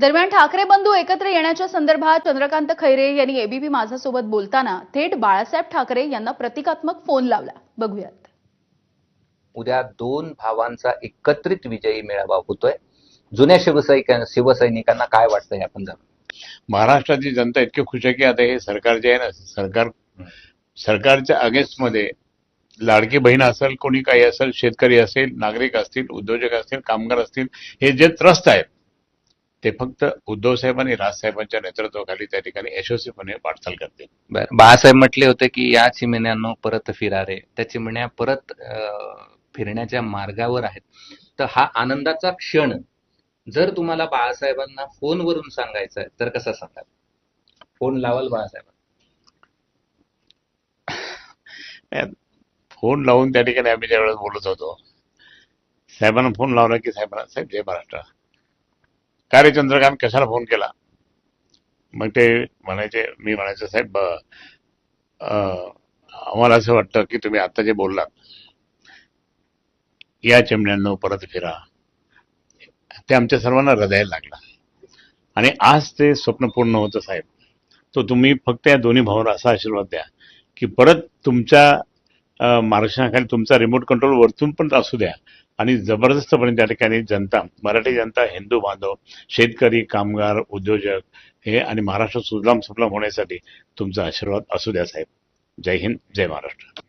दरम्यान ठाकरे बंधू एकत्र येण्याच्या संदर्भात चंद्रकांत खैरे यांनी एबीपी माझासोबत बोलताना थेट बाळासाहेब ठाकरे यांना प्रतिकात्मक फोन लावला. बघूयात. उद्या दोन भावांचा एकत्रित विजयी मेळावा होतोय. जुन्या शिवसैनिक शिवसैनिकांना काय वाटतंय आपण जाणून महाराष्ट्राची जनता इतकी खुश आहे की आता हे सरकार जे आहे ना सरकार सरकारच्या अगेन्स्टमध्ये लाडकी बहीण असेल कोणी काही असेल शेतकरी असेल नागरिक असतील उद्योजक असतील कामगार असतील हे जे त्रस्त आहेत ते फक्त उद्धव साहेब आणि राजसाहेबांच्या नेतृत्वाखाली त्या ठिकाणी यशस्वीपणे वाटचाल करतील. बरं. बाळासाहेब म्हटले होते की या चिमण्यानं परत फिरा रे. त्या चिमण्या परत फिरण्याच्या मार्गावर आहेत. तर हा आनंदाचा क्षण. जर तुम्हाला बाळासाहेबांना फोनवरून सांगायचा आहे तर कसा सांगाल? फोन लावाल बाळासाहेब फोन लावून त्या ठिकाणी आम्ही ज्यावेळेस बोलत होतो साहेबांना फोन लावला की साहेबांना साहेब जय महाराष्ट्र. का रे चंद्रकांत कशाला फोन केला? मग ते म्हणायचे मी म्हणायचं साहेब आम्हाला असं वाटतं की तुम्ही आता जे बोललात या चिमण्यांनो परत फिरा. ते आमच्या सर्वांना हृदयाला लागलं. आणि आज ते स्वप्न पूर्ण होतं साहेब. तो तुम्ही फक्त या दोन्ही भावांना असा आशीर्वाद द्या की परत तुमच्या मार्गदर्शनाखाली तुमचा रिमोट कंट्रोल वरतून पण असू द्या. आणि जबरदस्तपणे त्या ठिकाणी जनता मराठी जनता हिंदू बांधव शेतकरी कामगार उद्योजक हे आणि महाराष्ट्र सुजलाम सुफलाम होण्यासाठी तुमचा आशीर्वाद असू द्या साहेब. जय हिंद जय महाराष्ट्र.